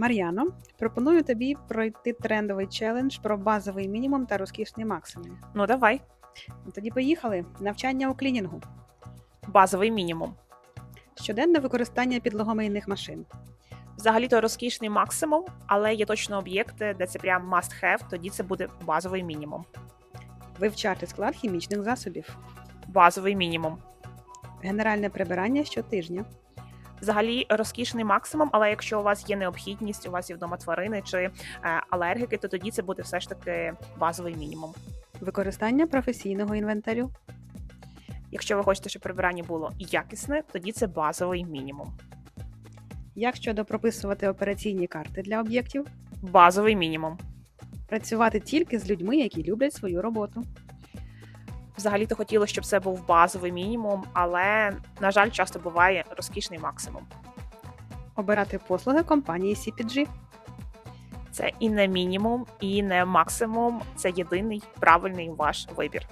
Мар'яно, пропоную тобі пройти трендовий челендж про базовий мінімум та розкішний максимум. Ну, давай. Тоді поїхали. Навчання у клінінгу, Базовий мінімум. щоденне використання підлогомийних машин, Взагалі-то розкішний максимум, але є точно об'єкти, де це прям must have, тоді це буде базовий мінімум. вивчати склад хімічних засобів, Базовий мінімум. генеральне прибирання щотижня, Взагалі розкішний максимум, але якщо у вас є необхідність, у вас є вдома тварини чи е, алергіки, то тоді це буде все ж таки базовий мінімум. використання професійного інвентарю, Якщо ви хочете, щоб прибирання було якісне, тоді це базовий мінімум. як щодо прописувати операційні карти для об'єктів, Базовий мінімум. працювати тільки з людьми, які люблять свою роботу, Взагалі-то хотілося, щоб це був базовий мінімум, але на жаль, часто буває розкішний максимум. обирати послуги компанії CPG. Це і не мінімум, і не максимум. Це єдиний правильний ваш вибір.